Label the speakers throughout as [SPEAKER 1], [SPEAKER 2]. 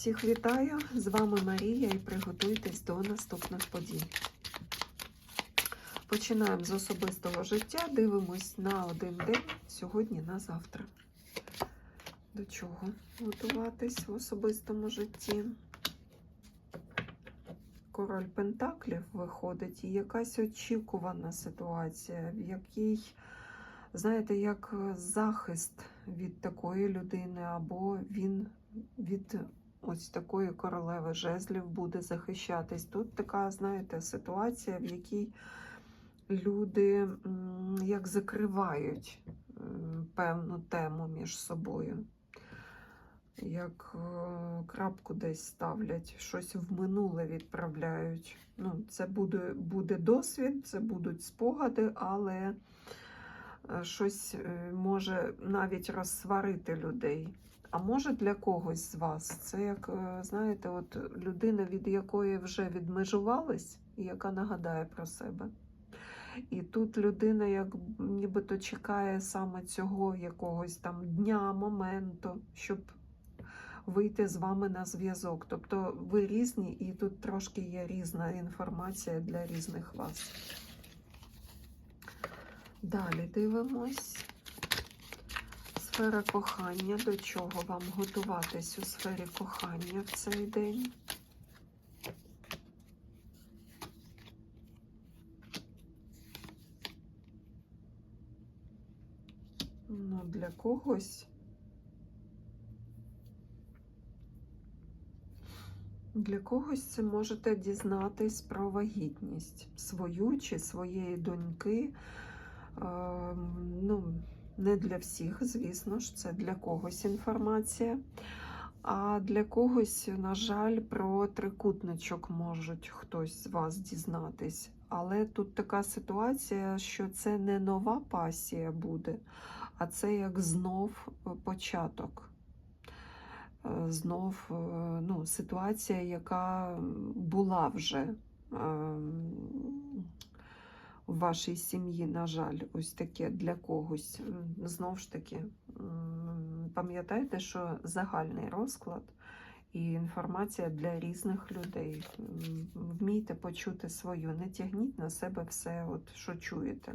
[SPEAKER 1] Всіх вітаю! З вами Марія і приготуйтесь до наступних подій. Починаємо з особистого життя. Дивимось на один день, сьогодні на завтра. До чого готуватись в особистому житті? Король Пентаклів виходить, і якась очікувана ситуація, в якій, знаєте, як захист від такої людини, або він від ось такої королеви жезлів буде захищатись. Тут така, знаєте, ситуація, в якій люди як закривають певну тему між собою. Як е, крапку десь ставлять, щось в минуле відправляють. Ну, це буде, буде досвід, це будуть спогади, але щось е, може навіть розсварити людей. А може для когось з вас це як, е, знаєте, от людина, від якої вже відмежувались, і яка нагадає про себе. І тут людина, як нібито чекає саме цього якогось там дня, моменту, щоб вийти з вами на зв'язок. Тобто ви різні, і тут трошки є різна інформація для різних вас. Далі дивимось. Сфера кохання. До чого вам готуватись у сфері кохання в цей день? Ну, для когось. Для когось це можете дізнатись про вагітність свою чи своєї доньки. Е, ну, не для всіх, звісно ж, це для когось інформація. А для когось, на жаль, про трикутничок можуть хтось з вас дізнатись. Але тут така ситуація, що це не нова пасія буде, а це як знов початок. Е, Знов е, ну, ситуація, яка була вже ем, в вашій сім'ї, на жаль, ось таке для когось. М, Знов ж таки, пам'ятайте, що загальний розклад і інформація для різних людей. Вмійте почути свою, не тягніть на себе все, от, що чуєте.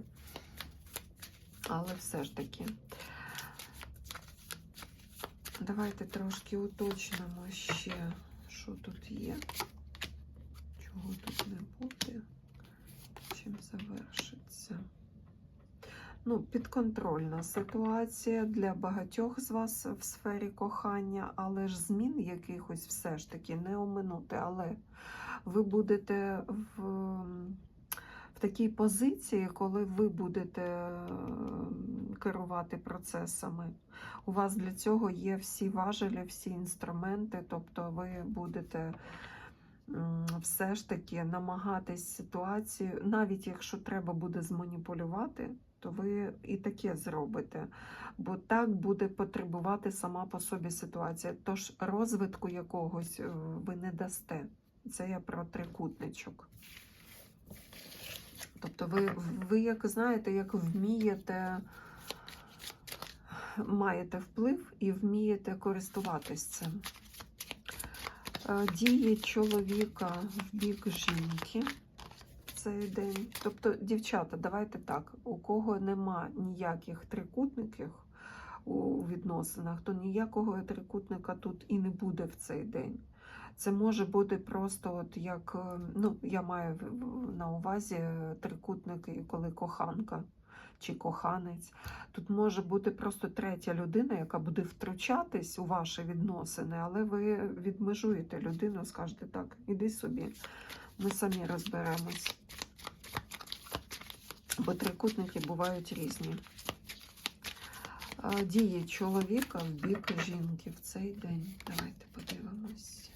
[SPEAKER 1] Але все ж таки. Давайте трошки уточнимо ще, що тут є, чого тут не буде чим завершиться. Ну, підконтрольна ситуація для багатьох з вас в сфері кохання, але ж змін якихось все ж таки не оминути. Але ви будете в, в такій позиції, коли ви будете керувати процесами. У вас для цього є всі важелі, всі інструменти, тобто ви будете все ж таки намагатись ситуацію, навіть якщо треба буде зманіпулювати, то ви і таке зробите. Бо так буде потребувати сама по собі ситуація. Тож розвитку якогось е, ви не дасте. Це я про трикутничок. Тобто ви, ви як знаєте, як вмієте, маєте вплив і вмієте користуватись цим. Дії чоловіка в бік жінки цей день. Тобто, дівчата, давайте так, у кого нема ніяких трикутників у відносинах, то ніякого трикутника тут і не буде в цей день. Це може бути просто, от як, е, ну, я маю на увазі е, трикутники, коли коханка чи коханець. Тут може бути просто третя людина, яка буде втручатись у ваші відносини, але ви відмежуєте людину, скажете так, іди собі, ми самі розберемось. Бо трикутники бувають різні. Дії чоловіка в бік жінки в цей день. Давайте подивимось.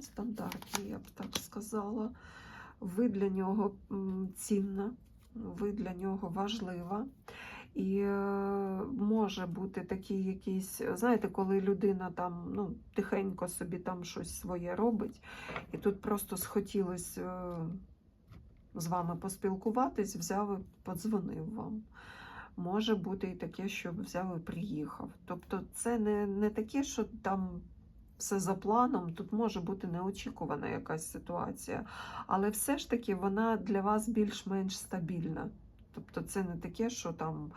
[SPEAKER 1] Стандартні, я б так сказала. Ви для нього цінна, ви для нього важлива. І е, може бути такий якийсь, знаєте, коли людина там ну, тихенько собі там щось своє робить, і тут просто схотілося е, з вами поспілкуватись, взяв і подзвонив вам. Може бути і таке, що взяв і приїхав. Тобто це не, не таке, що там все за планом, тут може бути неочікувана якась ситуація, але все ж таки вона для вас більш-менш стабільна. Тобто це не таке, що там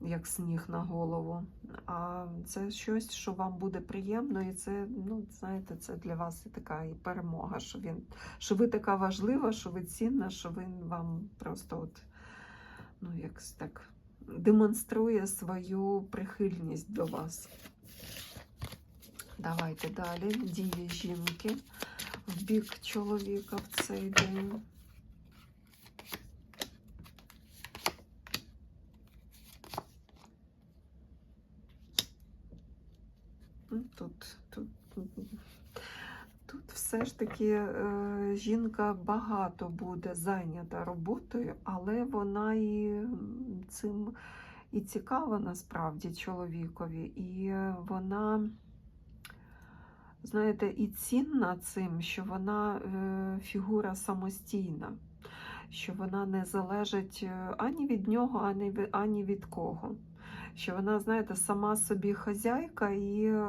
[SPEAKER 1] як сніг на голову, а це щось, що вам буде приємно, і це, ну, знаєте, це для вас і така і перемога, що він, що ви така важлива, що ви цінна, що він вам просто от, ну, якось так демонструє свою прихильність до вас. Давайте далі. Дії жінки в бік чоловіка в цей день. Ну, Тут, тут, тут все ж таки е, жінка багато буде зайнята роботою, але вона і цим і цікава насправді чоловікові, і е, вона, знаєте, і цінна цим, що вона е, фігура самостійна, що вона не залежить е, ані від нього, ані від, кого. Що вона, знаєте, сама собі хазяйка і е,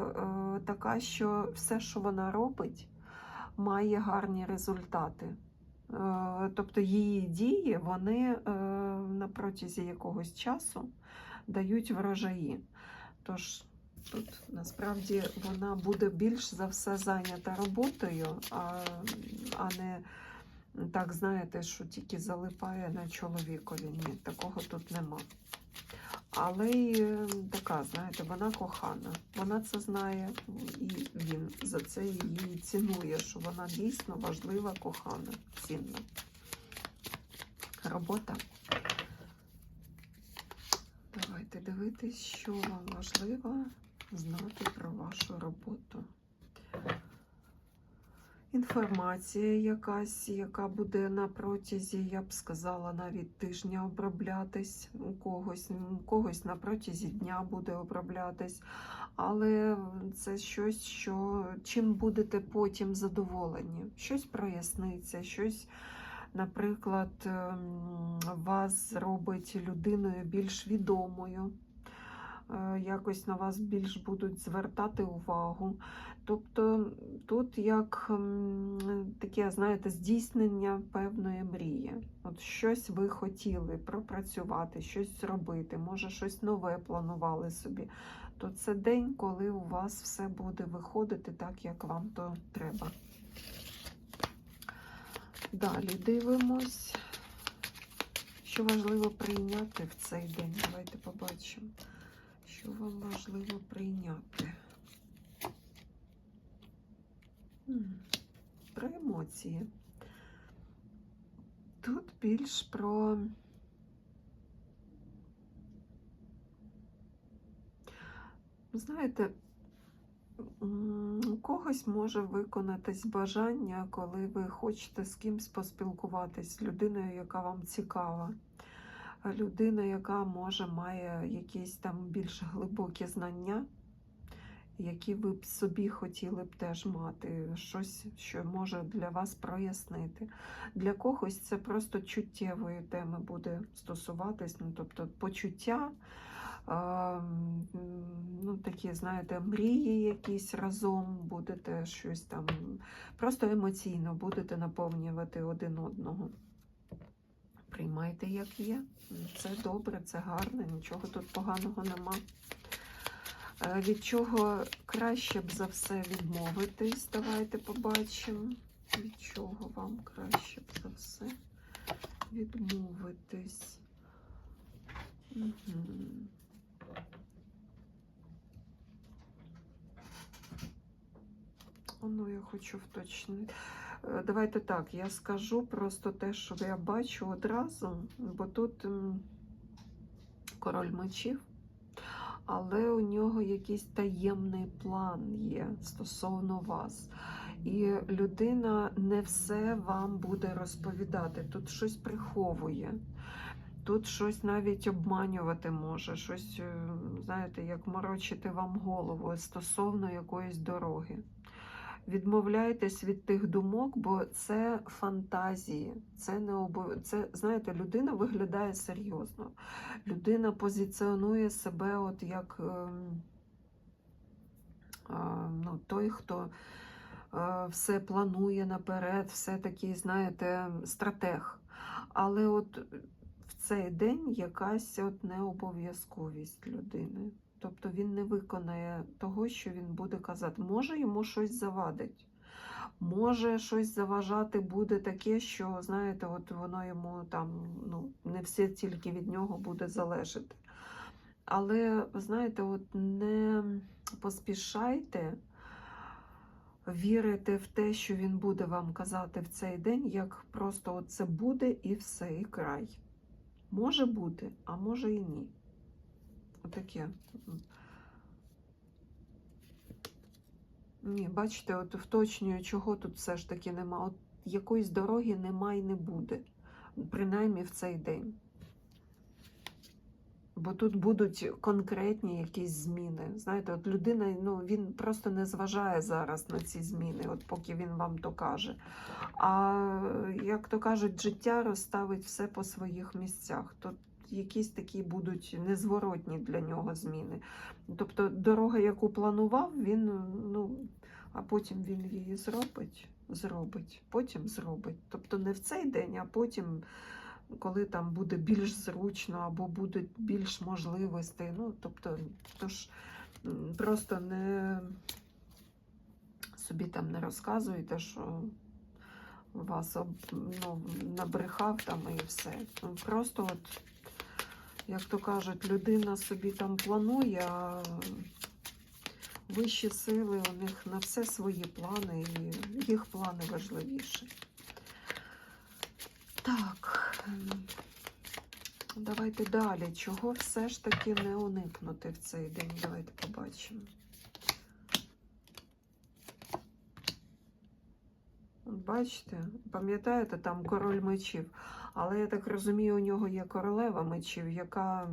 [SPEAKER 1] така, що все, що вона робить, має гарні результати. Е, тобто її дії вони е, на протязі якогось часу дають врожаї. Тож тут насправді вона буде більш за все зайнята роботою, а, а не так, знаєте, що тільки залипає на чоловікові. Ні, такого тут нема. Але й е, така, знаєте, вона кохана. Вона це знає, і він за це її цінує, що вона дійсно важлива, кохана, цінна. Робота. Давайте дивитись, що вам важливо знати про вашу роботу. Інформація якась, яка буде на протязі, я б сказала, навіть тижня оброблятись у когось, у когось на протязі дня буде оброблятись. Але це щось, що чим будете потім задоволені. Щось проясниться, щось, наприклад, ем, вас зробить людиною більш відомою. Е, Якось на вас більш будуть звертати увагу. Тобто тут як таке, знаєте, здійснення певної мрії. От щось ви хотіли пропрацювати, щось зробити, може щось нове планували собі. То це день, коли у вас все буде виходити так, як вам то треба. Далі дивимось, що важливо прийняти в цей день. Давайте побачимо, що вам важливо прийняти. Про емоції. Тут більш про знаєте, у когось може виконатись бажання, коли ви хочете з кимсь поспілкуватись, з людиною, яка вам цікава. Людина, яка може має якісь там більш глибокі знання, які ви б собі хотіли б теж мати, щось, що може для вас прояснити. Для когось це просто чуттєвої теми буде стосуватись, ну, тобто почуття, ну, такі, знаєте, мрії якісь разом, будете щось там, просто емоційно будете наповнювати один одного. Приймайте, як є. Це добре, це гарно, нічого тут поганого нема. Е, Від чого краще б за все відмовитись? Давайте побачимо. Від чого вам краще б за все відмовитись? Угу. Ну, я хочу вточнити. Е, Давайте так, я скажу просто те, що я бачу одразу, бо тут король мечів, але у нього якийсь таємний план є стосовно вас. І людина не все вам буде розповідати. Тут щось приховує. Тут щось навіть обманювати може, щось, е, знаєте, як морочити вам голову стосовно якоїсь дороги. Відмовляйтесь від тих думок, бо це фантазії. Це не обов... це, знаєте, людина виглядає серйозно. Людина позиціонує себе от як ем, а, ну, той, хто е, все планує наперед, все такий, знаєте, стратег. Але от цей день якась от необов'язковість людини. Тобто він не виконає того, що він буде казати. Може йому щось завадить. Може щось заважати буде таке, що, знаєте, от воно йому там ну, не все тільки від нього буде залежати. Але, знаєте, от не поспішайте вірити в те, що він буде вам казати в цей день, як просто от це буде і все, і край. Може бути, а може і ні. Отаке. Ні, бачите, от вточнюю, чого тут все ж таки нема. От якоїсь дороги нема і не буде, принаймні в цей день. Бо тут будуть конкретні якісь зміни. Знаєте, от людина, ну він просто не зважає зараз на ці зміни, от поки він вам то каже. А як то кажуть, життя розставить все по своїх місцях. Тут якісь такі будуть незворотні для нього зміни. Тобто дорога, яку планував, він ну, а потім він її зробить, зробить, потім зробить. Тобто не в цей день, а потім, коли там буде більш зручно або буде більш можливостей. Ну, тобто, м, просто не собі там не розказуйте, що вас ну, набрехав там і все. Ну, Просто от як то кажуть, людина собі там планує, а вищі сили у них на все свої плани, і їх плани важливіші. Так, давайте далі. Чого все ж таки не уникнути в цей день? Давайте побачимо. Бачите, пам'ятаєте, там король мечів. Але я так розумію, у нього є королева мечів, яка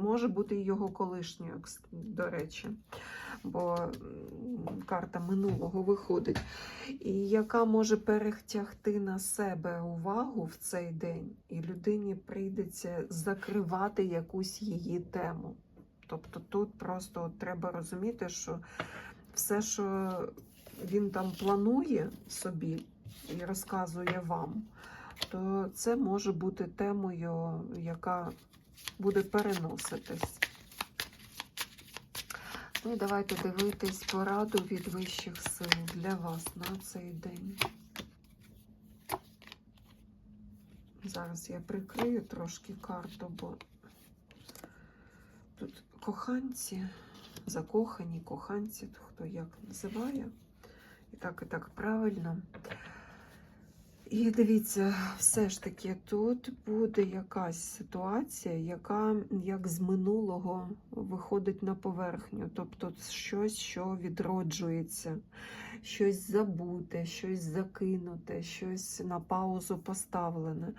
[SPEAKER 1] може бути його колишньою, до речі, бо карта минулого виходить, і яка може перетягти на себе увагу в цей день, і людині прийдеться закривати якусь її тему. Тобто тут просто треба розуміти, що все, що він там планує собі і розказує вам, то це може бути темою, яка буде переноситись. Ну і давайте дивитись пораду від вищих сил для вас на цей день. Зараз я прикрию трошки карту, бо тут коханці, закохані коханці, хто як називає. І так, і так правильно. І дивіться, все ж таки тут буде якась ситуація, яка як з минулого виходить на поверхню. Тобто щось, що відроджується, щось забуте, щось закинуте, щось на паузу поставлене.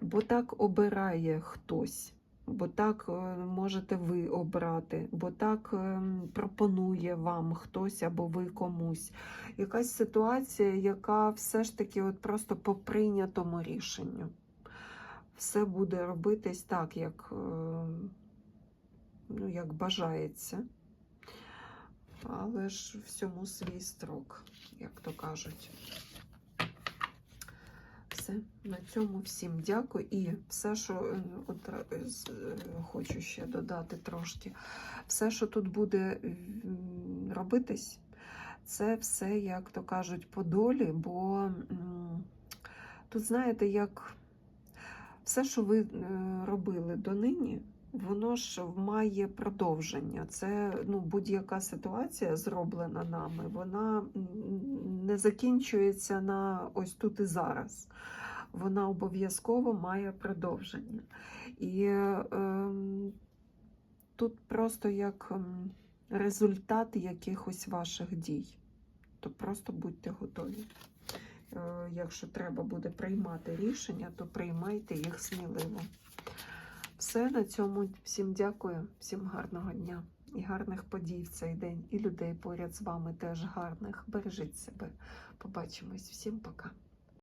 [SPEAKER 1] Бо так обирає хтось. Бо так е, можете ви обрати, бо так е, пропонує вам хтось або ви комусь якась ситуація, яка все ж таки от просто по прийнятому рішенню. Все буде робитись так, як, е, ну, як бажається. Але ж всьому свій строк, як то кажуть. Все, на цьому всім дякую. І все, що от, е, е, хочу ще додати трошки, все, що тут буде робитись, це все, як то кажуть, по долі, бо тут, знаєте, як все, що ви е, робили донині, воно ж має продовження. Це ну, будь-яка ситуація, зроблена нами, вона не закінчується на ось тут і зараз. Вона обов'язково має продовження. І е, тут просто як ем, результат якихось ваших дій. То просто будьте готові. Е, Якщо треба буде приймати рішення, то приймайте їх сміливо. Все на цьому. Всім дякую, всім гарного дня і гарних подій в цей день. І людей поряд з вами теж гарних. Бережіть себе. Побачимось. Всім пока.